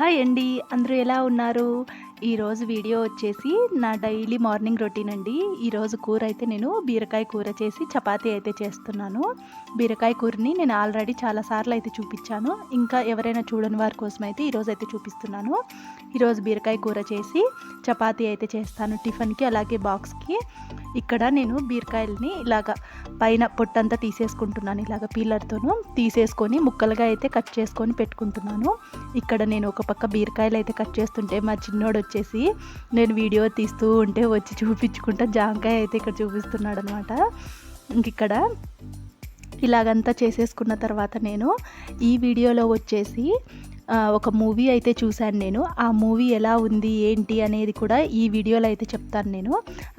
Hi అండి అందరూ ఎలా ఉన్నారు? ఈరోజు వీడియో వచ్చేసి నా డైలీ మార్నింగ్ రొటీన్ అండి. ఈరోజు కూర అయితే నేను బీరకాయ కూర చేసి చపాతీ అయితే చేస్తున్నాను. బీరకాయ కూరని నేను ఆల్రెడీ చాలాసార్లు అయితే చూపించాను. ఇంకా ఎవరైనా చూడని వారి కోసం అయితే ఈరోజు అయితే చూపిస్తున్నాను. ఈరోజు బీరకాయ కూర చేసి చపాతీ అయితే చేస్తాను టిఫిన్కి అలాగే బాక్స్కి. ఇక్కడ నేను బీరకాయలని ఇలాగ పైన పొట్టంతా తీసేసుకుంటున్నాను ఇలాగ పీలర్తోనూ తీసేసుకొని ముక్కలుగా అయితే కట్ చేసుకొని పెట్టుకుంటున్నాను. ఇక్కడ నేను ఒక పక్క బీరకాయలు అయితే కట్ చేస్తుంటే మా చిన్నోడు వచ్చేసి నేను వీడియో తీస్తూ ఉంటే వచ్చి చూపించుకుంటా జాంకాయ అయితే ఇక్కడ చూపిస్తున్నాడు అనమాట ఇక్కడ ఇలాగంతా చేసేసుకున్న తర్వాత నేను ఈ వీడియోలో వచ్చేసి ఒక మూవీ అయితే చూశాను నేను. ఆ మూవీ ఎలా ఉంది ఏంటి అనేది కూడా ఈ వీడియోలో అయితే చెప్తాను నేను.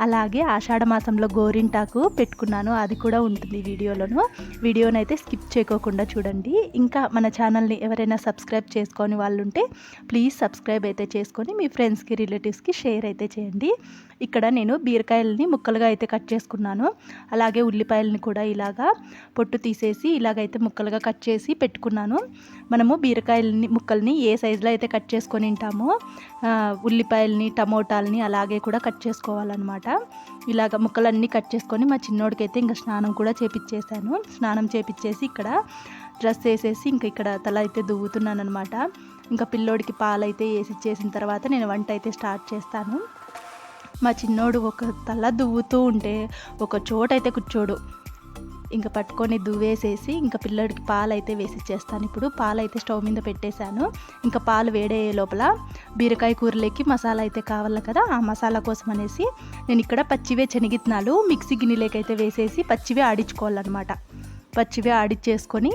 అలాగే ఆషాఢ మాసంలో గోరింటాకు పెట్టుకున్నాను అది కూడా ఉంటుంది వీడియోలోను. వీడియోని అయితే స్కిప్ చేయకోకుండా చూడండి. ఇంకా మన ఛానల్ని ఎవరైనా సబ్స్క్రైబ్ చేసుకొని వాళ్ళు ఉంటే ప్లీజ్ సబ్స్క్రైబ్ అయితే చేసుకొని మీ ఫ్రెండ్స్కి రిలేటివ్స్కి షేర్ అయితే చేయండి. ఇక్కడ నేను బీరకాయలని ముక్కలుగా అయితే కట్ చేసుకున్నాను. అలాగే ఉల్లిపాయలని కూడా ఇలాగా పొట్టు తీసేసి ఇలాగైతే ముక్కలుగా కట్ చేసి పెట్టుకున్నాను. మనము బీరకాయలని ముక్కల్ని ఏ సైజులో అయితే కట్ చేసుకొని ఉంటామో ఉల్లిపాయలని టమోటాలని అలాగే కూడా కట్ చేసుకోవాలన్నమాట. ఇలాగ ముక్కలన్నీ కట్ చేసుకొని మా చిన్నోడికైతే ఇంకా స్నానం కూడా చేపిచ్చేసాను. స్నానం చేపిచ్చేసి ఇక్కడ డ్రెస్ వేసేసి ఇంకా ఇక్కడ తల అయితే దువ్వుతున్నాను అనమాట ఇంకా పిల్లోడికి పాలైతే వేసి చేసిన తర్వాత నేను వంట అయితే స్టార్ట్ చేస్తాను. మా చిన్నోడు ఒక తల దువ్వుతూ ఉంటే ఒక చోట అయితే కూర్చోడు. ఇంకా పట్టుకొని దువ్వేసేసి ఇంకా పిల్లడికి పాలు అయితే వేసి ఇచ్చేస్తాను ఇప్పుడు పాలు అయితే స్టవ్ మీద పెట్టేశాను. ఇంకా పాలు వేడయ్యే లోపల బీరకాయ కూరలోకి మసాలా అయితే కావాలి కదా ఆ మసాలా కోసం అనేసి నేను ఇక్కడ పచ్చివే శనగిత్తనాలు మిక్సీ గిన్నెలోకి అయితే వేసేసి పచ్చివే ఆడించుకోవాలన్నమాట. పచ్చివే ఆడిచ్చేసుకొని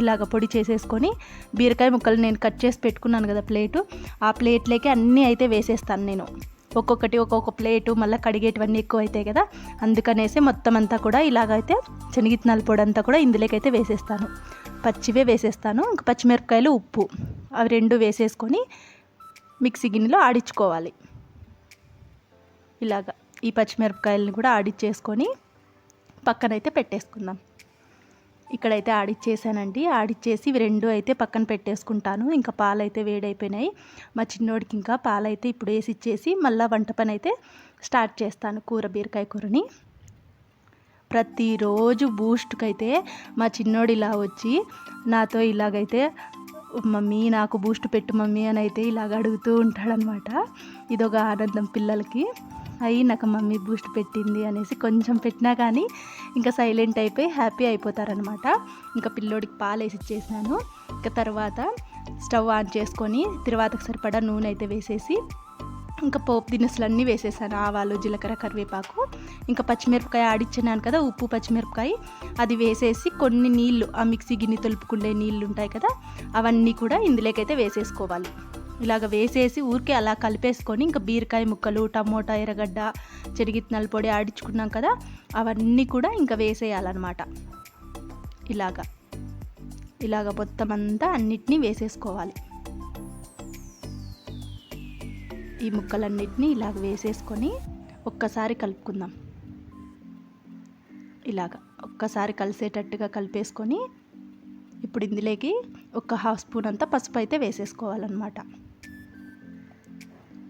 ఇలాగ పొడి చేసేసుకొని బీరకాయ ముక్కలు నేను కట్ చేసి పెట్టుకున్నాను కదా ప్లేటు ఆ ప్లేట్లోకి అన్నీ అయితే వేసేస్తాను నేను. ఒక్కొక్కటి ఒక్కొక్క ప్లేటు మళ్ళీ కడిగేటివన్నీ ఎక్కువ అవుతాయి కదా. అందుకనేసి మొత్తం అంతా కూడా ఇలాగైతే శనగిత్తనాల పొడి అంతా కూడా ఇందులోకైతే వేసేస్తాను. పచ్చివే వేసేస్తాను. ఇంకా పచ్చిమిరపకాయలు ఉప్పు. అవి రెండు వేసేసుకొని మిక్సీ గిన్నెలో ఆడించుకోవాలి. ఇలాగ ఈ పచ్చిమిరపకాయలను కూడా ఆడిచ్చేసుకొని పక్కనైతే పెట్టేసుకుందాం. ఇక్కడైతే ఆడిచ్చేసానండి. ఆడిచ్చేసి ఇవి రెండు అయితే పక్కన పెట్టేసుకుంటాను. ఇంకా పాలు అయితే వేడైపోయినాయి. మా చిన్నోడికి ఇంకా పాలు అయితే ఇప్పుడు వేసి ఇచ్చేసి మళ్ళీ వంట పని అయితే స్టార్ట్ చేస్తాను కూర బీరకాయ కూరని. ప్రతిరోజు బూస్ట్కి అయితే మా చిన్నోడు ఇలా వచ్చి నాతో ఇలాగైతే మమ్మీ నాకు బూస్ట్ పెట్టు మమ్మీ అని అయితే ఇలాగ అడుగుతూ ఉంటాడనమాట. ఇదొక ఆనందం పిల్లలకి. అయ్యి నాకు మమ్మీ బూస్ట్ పెట్టింది అనేసి కొంచెం పెట్టినా కానీ ఇంకా సైలెంట్ అయిపోయి హ్యాపీ అయిపోతారనమాట. ఇంకా పిల్లోడికి పాలు వేసి ఇచ్చేసినాను. ఇంకా తర్వాత స్టవ్ ఆన్ చేసుకొని తర్వాతకు సరిపడా నూనె అయితే వేసేసి ఇంకా పోపు దినుసులు అన్నీ వేసేసాను. ఆవాలు జీలకర్ర కరివేపాకు. ఇంకా పచ్చిమిరపకాయ ఆడిచ్చినాను కదా ఉప్పు పచ్చిమిరపకాయ. అది వేసేసి కొన్ని నీళ్ళు ఆ మిక్సీ గిన్నె తొలుపుకుండే నీళ్ళు ఉంటాయి కదా అవన్నీ కూడా ఇందులోకైతే వేసేసుకోవాలి. ఇలాగ వేసేసి ఊరికే అలా కలిపేసుకొని ఇంకా బీరకాయ ముక్కలు టమోటా ఎర్రగడ్డ చెరిగిత్తనాల పొడి ఆడించుకున్నాం కదా అవన్నీ కూడా ఇంకా వేసేయాలన్నమాట. ఇలాగ. ఇలాగ మొత్తం అంతా అన్నిటినీ వేసేసుకోవాలి. ఈ ముక్కలన్నిటినీ ఇలాగ వేసేసుకొని ఒక్కసారి కలుపుకుందాం. ఇలాగ. ఒక్కసారి కలిసేటట్టుగా కలిపేసుకొని ఇప్పుడు ఇందులోకి ఒక హాఫ్ స్పూన్ అంతా పసుపు అయితే వేసేసుకోవాలన్నమాట.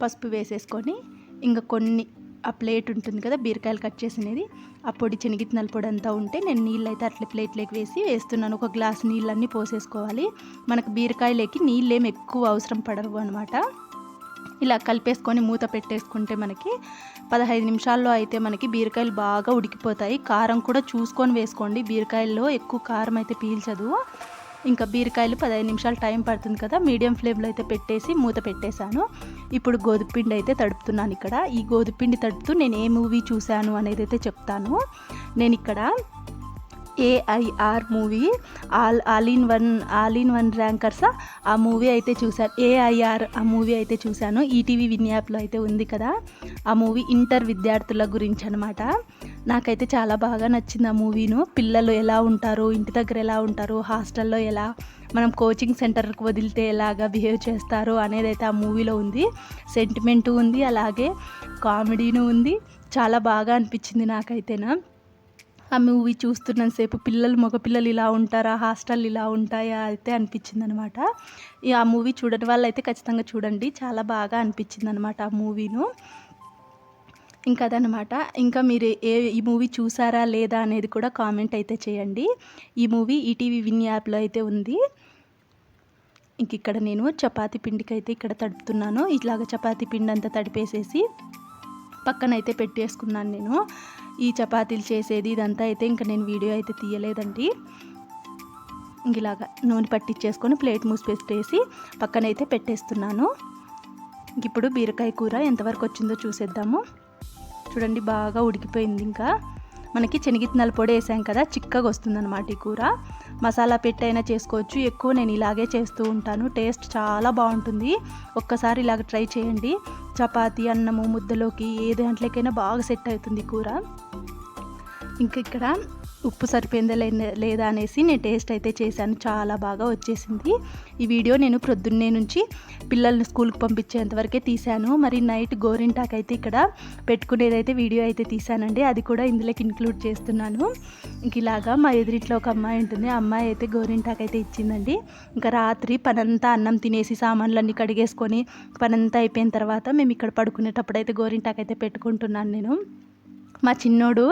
పసుపు వేసేసుకొని ఇంకా కొన్ని ఆ ప్లేట్ ఉంటుంది కదా బీరకాయలు కట్ చేసినది ఆ పొడి చెనిగిత్తనాల పొడి అంతా ఉంటే నేను నీళ్ళు అయితే అట్లా ప్లేట్లోకి వేసి వేస్తున్నాను. ఒక గ్లాస్ నీళ్ళన్నీ పోసేసుకోవాలి. మనకు బీరకాయలకి నీళ్ళు ఏమి ఎక్కువ అవసరం పడవు అనమాట ఇలా కలిపేసుకొని మూత పెట్టేసుకుంటే మనకి పదహైదు నిమిషాల్లో అయితే మనకి బీరకాయలు బాగా ఉడికిపోతాయి. కారం కూడా చూసుకొని వేసుకోండి. బీరకాయల్లో ఎక్కువ కారం అయితే పీల్చదు. ఇంకా బీరకాయలు పదహైదు నిమిషాలు టైం పడుతుంది కదా మీడియం ఫ్లేమ్లో అయితే పెట్టేసి మూత పెట్టేశాను. ఇప్పుడు గోధుపిండి అయితే తడుపుతున్నాను ఇక్కడ. ఈ గోధుపిండి తడుపుతూ నేను ఏ మూవీ చూశాను అనేది అయితే చెప్తాను. నేను ఇక్కడ AIR movie all all in one all in one ర్యాంకర్సా ఆ మూవీ అయితే చూశాను. ఏఐఆర్ ఆ మూవీ అయితే చూశాను. ఈటీవీ విన్ యాప్లో అయితే ఉంది కదా. ఆ మూవీ ఇంటర్ విద్యార్థుల గురించి అనమాట నాకైతే చాలా బాగా నచ్చింది ఆ మూవీను పిల్లలు ఎలా ఉంటారు? ఇంటి దగ్గర ఎలా ఉంటారు? హాస్టల్లో ఎలా? మనం కోచింగ్ సెంటర్కి వదిలితే ఎలాగా బిహేవ్ చేస్తారు? అనేది అయితే ఆ మూవీలో ఉంది. సెంటిమెంటు ఉంది. అలాగే కామెడీను ఉంది. చాలా బాగా అనిపించింది నాకైతేనా. ఆ మూవీ చూస్తున్నంతసేపు పిల్లలు మగపిల్లలు ఇలా ఉంటారా? హాస్టల్ ఇలా ఉంటాయా? అయితే అనిపించింది అనమాట ఆ మూవీ చూడని వాళ్ళు అయితే ఖచ్చితంగా చూడండి. చాలా బాగా అనిపించింది అనమాట ఆ మూవీను. ఇంకా అదనమాట. ఇంకా మీరు ఏ ఈ మూవీ చూసారా లేదా అనేది కూడా కామెంట్ అయితే చేయండి. ఈ మూవీ ఈటీవీ విన్ యాప్లో అయితే ఉంది. ఇంక ఇక్కడ నేను చపాతీ పిండికి అయితే ఇక్కడ తడుపుతున్నాను. ఇట్లాగ చపాతీ పిండి అంతా తడిపేసేసి పక్కన అయితే పెట్టేసుకున్నాను నేను. ఈ చపాతీలు చేసేది ఇదంతా అయితే ఇంకా నేను వీడియో అయితే తీయలేదండి. ఇలాగా నూనె పట్టించేసుకొని ప్లేట్ మూసిపెట్టేసి పక్కనైతే పెట్టేస్తున్నాను. ఇప్పుడు బీరకాయ కూర ఎంతవరకు వచ్చిందో చూసేద్దాము. చూడండి బాగా ఉడికిపోయింది ఇంకా. మనకి శనగిత్తనాల పొడి వేసాం కదా చిక్కగా వస్తుందన్నమాట ఈ కూర. మసాలా పెట్టి అయినా చేసుకోవచ్చు. ఎక్కువ నేను ఇలాగే చేస్తూ ఉంటాను. టేస్ట్ చాలా బాగుంటుంది. ఒక్కసారి ఇలాగ ట్రై చేయండి. చపాతీ అన్నము ముద్దలోకి ఏ దాంట్లోకైనా బాగా సెట్ అవుతుంది కూర. ఇంకా ఇక్కడ ఉప్పు సరిపోయిందా లేదా అనేసి నేను టేస్ట్ అయితే చేశాను. చాలా బాగా వచ్చేసింది. ఈ వీడియో నేను ప్రొద్దున్నే నుంచి పిల్లల్ని స్కూల్కి పంపించేంతవరకే తీశాను. మరి నైట్ గోరింటాక్ అయితే ఇక్కడ పెట్టుకునేదైతే వీడియో అయితే తీశానండి. అది కూడా ఇందులోకి ఇంక్లూడ్ చేస్తున్నాను. ఇంక ఇలాగా మా ఎదురింట్లో ఒక అమ్మాయి ఉంటుంది. ఆ అమ్మాయి అయితే గోరింటాక్ అయితే ఇచ్చిందండి. ఇంకా రాత్రి పనంతా అన్నం తినేసి సామాన్లన్నీ కడిగేసుకొని పనంతా అయిపోయిన తర్వాత మేము ఇక్కడ పడుకునేటప్పుడు అయితే గోరింటాక్ అయితే పెట్టుకుంటున్నాను నేను. మా చిన్నోడు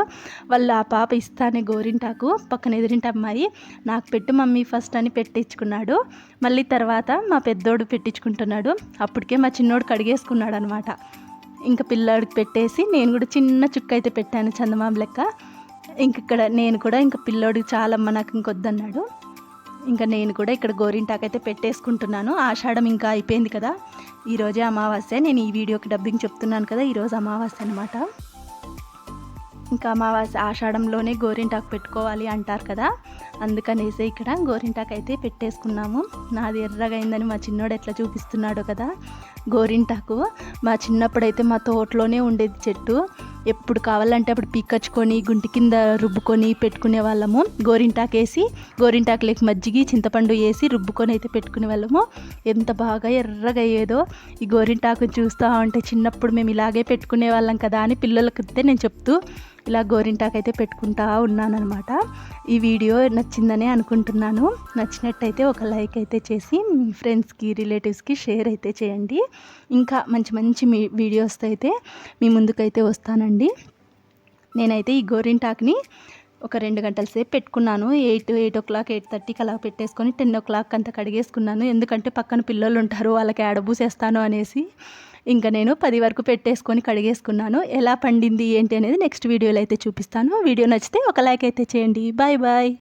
వాళ్ళ ఆ పాప ఇస్తానే గోరింటాకు పక్కన ఎదురింటి అమ్మాయి నాకు పెట్టు మమ్మీ ఫస్ట్ అని పెట్టించుకున్నాడు. మళ్ళీ తర్వాత మా పెద్దోడు పెట్టించుకుంటున్నాడు. అప్పటికే మా చిన్నోడు కడిగేసుకున్నాడు అనమాట ఇంకా పిల్లాడికి పెట్టేసి నేను కూడా చిన్న చుక్క అయితే పెట్టాను చందమామ లెక్క. ఇంక ఇక్కడ నేను కూడా ఇంకా పిల్లోడికి చాలమ్మ నాకు ఇంకొద్దన్నాడు. ఇంకా నేను కూడా ఇక్కడ గోరింటాకు అయితే పెట్టేసుకుంటున్నాను. ఆషాఢం ఇంకా అయిపోయింది కదా. ఈరోజే అమావాస్య. నేను ఈ వీడియోకి డబ్బింగ్ చెప్తున్నాను కదా ఈరోజు అమావాస్య అనమాట ఇంకా అమావాస్య ఆషాఢంలోనే గోరింటాకు పెట్టుకోవాలి అంటారు కదా. అందుకనేసి ఇక్కడ గోరింటాకు అయితే పెట్టేసుకున్నాము. నాది ఎర్రగా అయిందని మా చిన్నోడు ఎట్లా చూపిస్తున్నాడు కదా. గోరింటాకు మా చిన్నప్పుడైతే మా తోటలోనే ఉండేది చెట్టు. ఎప్పుడు కావాలంటే అప్పుడు పీకచ్చుకొని గుంటి కింద రుబ్బుకొని పెట్టుకునే వాళ్ళము. గోరింటాకు వేసి గోరింటాకు లేక మజ్జిగి చింతపండు వేసి రుబ్బుకొని అయితే పెట్టుకునే వాళ్ళము. ఎంత బాగా ఎర్రగా అయ్యేదో ఈ గోరింటాకు చూస్తూ ఉంటే చిన్నప్పుడు మేము ఇలాగే పెట్టుకునే వాళ్ళం కదా అని పిల్లలకి నేను చెప్తూ ఇలా గోరింటాకు అయితే పెట్టుకుంటా అనమాట ఈ వీడియో నచ్చిందనే అనుకుంటున్నాను. నచ్చినట్టయితే ఒక లైక్ అయితే చేసి మీ ఫ్రెండ్స్కి రిలేటివ్స్కి షేర్ అయితే చేయండి. ఇంకా మంచి మంచి మీ వీడియోస్తో అయితే మీ ముందుకైతే వస్తానండి. నేనైతే ఈ గోరింటాక్ని ఒక రెండు గంటల సేపు పెట్టుకున్నాను. Eight eight o'clock eight థర్టీకి అలా పెట్టేసుకొని టెన్ ఓ క్లాక్ అంతా కడిగేసుకున్నాను. ఎందుకంటే పక్కన పిల్లలు ఉంటారు వాళ్ళకి ఆడబూసేస్తాను అనేసి. ఇంకా నేను పది వరకు పెట్టేసుకొని కడిగేసుకున్నాను. ఎలా పండింది ఏంటి అనేది నెక్స్ట్ వీడియోలో అయితే చూపిస్తాను. వీడియో నచ్చితే ఒక లైక్ అయితే చేయండి. Bye bye.